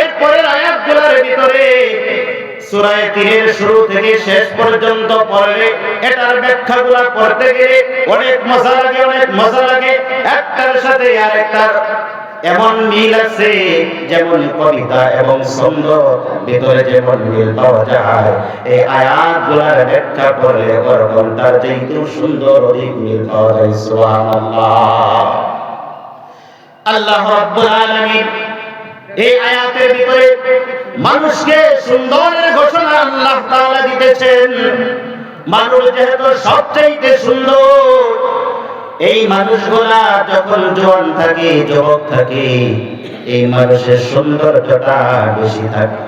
এরপরের আয়াতগুলোর ভিতরে সূরায়ে তিনের শুরু থেকে শেষ পর্যন্ত পড়লে এটার ব্যাখ্যাগুলো পড়তে গেলে অনেক মজা লাগে, অনেক মজা লাগে। একটার সাথে আরেকটার এমন মিল আছে, যেমন কবিতা এবং ছন্দ। ভিতরে যেমন মিল পাওয়া যায়, এই আয়াতগুলার ব্যাখ্যা করলে ওরকম তার সুন্দর অধিক মিল পাওয়া যায়, সুবহানাল্লাহ। আল্লাহ রাব্বুল আলামিন এই আয়াতের ভিতরে মানুষকে সুন্দরের ঘোষণা আল্লাহ তাআলা দিতেছেন। মানুষ যেহেতু সবচাইতে সুন্দর, এই মানুষগুলা যখন জোয়ান থাকে, যুবক থাকে, এই মানুষের সৌন্দর্যটা বেশি থাকে।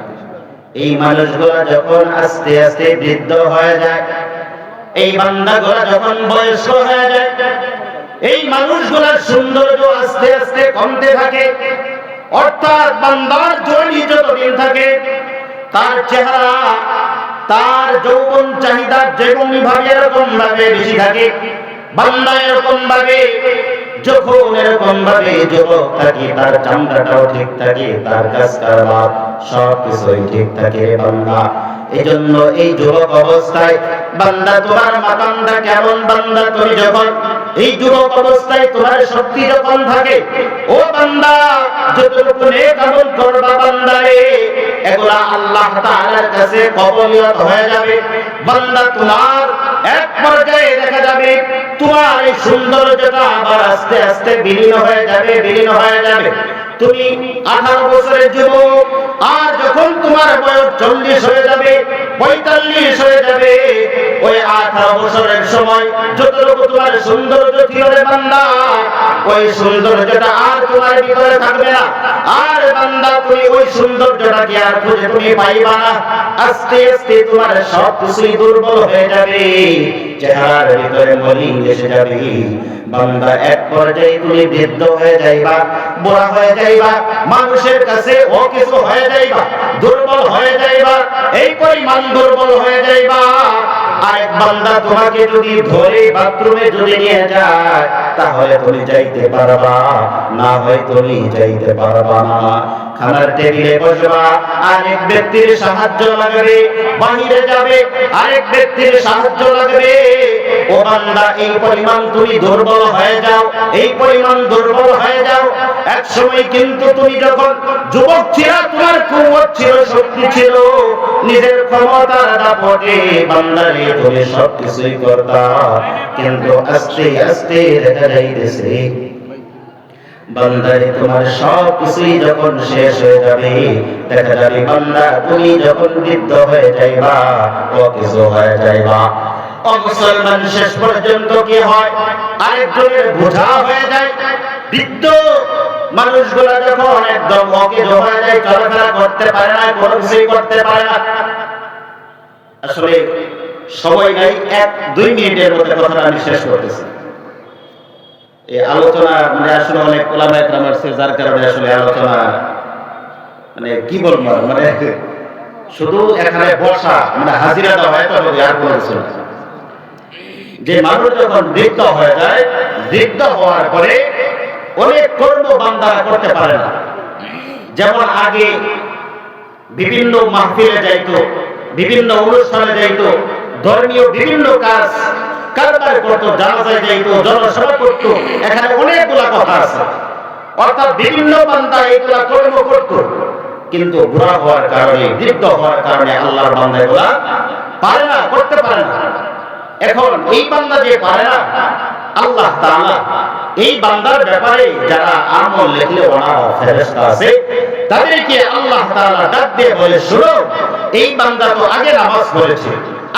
এই মানুষগুলা যখন আস্তে আস্তে বৃদ্ধ হয়ে যায়, এই বান্দাগুলা যখন বয়স্ক হয়ে যায়, এই মানুষগুলার সৌন্দর্য আস্তে আস্তে কমতে থাকে। অর্থাৎ বান্দার জোয়ানি যতদিন থাকে, তার চেহারা, তার যৌবন চাহিদা ভাবে এরকম ভাবে বেশি থাকে। বান্দা এরকম ভাবে যখন এরকম ভাবে যুবক থাকে, তার চামড়াটাও ঠিক থাকে, তার কাজ কারবার সব কিছুই ঠিক থাকে বান্দা। এই যুবক অবস্থায় বান্দা, তোমার মাকামটা কেমন? বান্দা, তুমি যখন এই যুবক অবস্থায় তোমার শক্তি যখন থাকে, ও বান্দা, যতটুকু নেক আমল করবা বান্দারে এগুলা আল্লাহ তাআলার কাছে কবুলিয়ত হয়ে যাবে। বান্দা তোমার এক পর্যায়ে দেখা যাবে, তোমার এই সৌন্দর্যটা আবার আস্তে আস্তে বিলীন হয়ে যাবে, বিলীন হয়ে যাবে। তুমি আঠারো বছরের যুবক, আর যখন তোমার বয়স চল্লিশ হয়ে যাবে, পঁয়তাল্লিশ হয়ে যাবে, ওই আঠারো বছরের সময় যতটুকু তোমার সৌন্দর্য ছিল রে বান্দা, ওই সৌন্দর্যটা আর তোমার ভিতরে থাকবে না। আর বান্দা, তুমি ওই সৌন্দর্যটা কি আর খুঁজে তুমি পাইবা না। আস্তে আস্তে তোমার সব কিছুই দুর্বল হয়ে যাবে। চেহারার ভিতরে মলিন এসে যাবে বান্দা এক পর্যায়ে তুমি বৃদ্ধ হয়ে যাইবা, বুড়া হয়ে যাইবা, মানুষের কাছে ও কিছু হয়ে যাইবা, দুর্বল হয়ে যাইবা, এই পরিমাণ দুর্বল হয়ে যাইবা। বান্দা তোমাকে যদি ধরে বাথরুমে যদি নিয়ে যায়, তাহলে তুমি যাইতে পারবা না, হয় তুমি যাইতে পারবা না। খানার টেবিলে বসবা, আরেক ব্যক্তির সাহায্য লাগবে, বাহিরে যাবে, আরেক ব্যক্তির সাহায্য লাগবে। ও বান্দা, এই পরিমাণ তুমি দুর্বল হয়ে যাও, এই পরিমাণ দুর্বল হয়ে যাও এক সময় কিন্তু তুমি যখন যুবক ছিল, তোমার কুমত ছিল, শক্তি ছিল, নিজের ক্ষমতার দাপটে বান্দারে তুমি সব কিছুই করতা। কিন্তু আস্তে আস্তে যাইতেছে, বান্দারে তোমার সব কিছুই যখন শেষ হয়ে যাবে, দেখা যাবে বান্দা, তুমি যখন বৃদ্ধ হয়ে যাইবা, ও কিছু হয়ে যাইবা। ও মুসলমান, শেষ পর্যন্ত কি হয়? আরেকজনের বোঝা হয়ে যায়, বৃদ্ধ মানুষগুলা যখন একদম অকেজ হয়ে যায়, চলাফেরা করতে পারে না, কোনো কিছুই করতে পারে না। আসলে সময় নাই, এক, দুই মিনিটের মধ্যে কথাটা আমি শেষ করতেছি। এই আলোচনা মানে আসলে অনেক ওলামা একরাম আসছে, যার কারণে আসলে আলোচনা মানে কি বলব মানে শুধু এখানে বসা মানে হাজিরা দেওয়া হয় তবে আর কোনো কিছু যে মানুষ যখন বৃদ্ধ হয়ে যায় বৃদ্ধ হওয়ার পরে অনেক কর্ম বান্দারা করতে পারে না। যেমন আগে বিভিন্ন মাহফিলে যাইতো, বিভিন্ন অনুষ্ঠানে যাইতো, ধর্মীয় বিভিন্ন কাজ, কারবার করতো, জানাজায় যাইতো জনসভা করতো, এখানে অনেকগুলা কথা আছে। অর্থাৎ বিভিন্ন বান্দা এইগুলা কর্ম করতো, কিন্তু বুড়া হওয়ার কারণে, বৃদ্ধ হওয়ার কারণে আল্লাহর বান্দা এগুলা পারে না, করতে পারে না। এখন এই বান্দা যে পারে না আল্লাহ তাআলা এই বান্দার ব্যাপারে যারা আমল লেখলে ওরা ফেরেশতা আছে, তাদেরকে আল্লাহ তাআলা ডাক দিয়ে বলে, শুনো, এই বান্দা তো আগে নামাজ পড়েছে।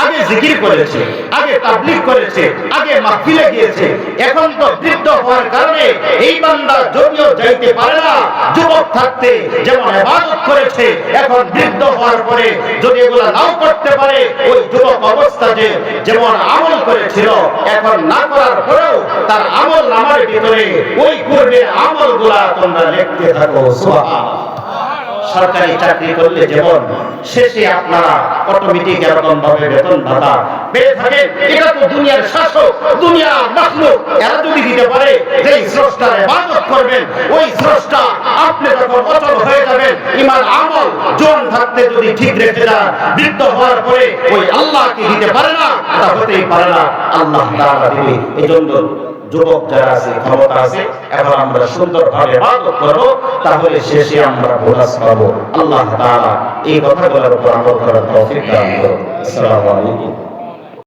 আগে জিকির করেছে, আগে তাবলিগ করেছে, আগে মাহফিলে গিয়েছে। এখন তো বৃদ্ধ হওয়ার কারণে এই বান্দা যদিও যাইতে পারে না, যুবক থাকতে যেমন ইবাদত করেছে, এখন বৃদ্ধ হওয়ার পরে যদি এগুলা নাও করতে পারে, ওই যুবক অবস্থাতে যেমন আমল করেছিল, এখন না করার পরেও তার আমল নামার ভিতরে ওই পূর্বে আমলগুলা তোমরা লিখতে থাকো, সুবহানাল্লাহ। সরকারি চাকরি করলে যেমন শেষে আপনারা অটোমেটিক এরকম ভাবে বেতন ভাতা পেয়ে থাকেন। এটা তো দুনিয়ার শাসক দুনিয়ার মাখলুক, এরা যদি দিতে পারে যে স্রষ্টার ইবাদত করবেন, ওই স্রষ্টা আপনি যখন অচল হয়ে যাবেন, ইমান, আমল জন থাকতে যদি ঠিক রেখে যান বৃদ্ধ হওয়ার পরে ওই আল্লাহকে দিতে পারে না, তা হতেই পারে না। আল্লাহ তাআলা দিবে। এজন্য যুবক যারা আছে, ক্ষমতা আছে, এখন আমরা সুন্দরভাবে ইবাদত করব, তাহলে শেষে আমরা বোনাস পাবো। আল্লাহ তাআলা এই কথাগুলোর উপর আমল করার আসসালামু আলাইকুম।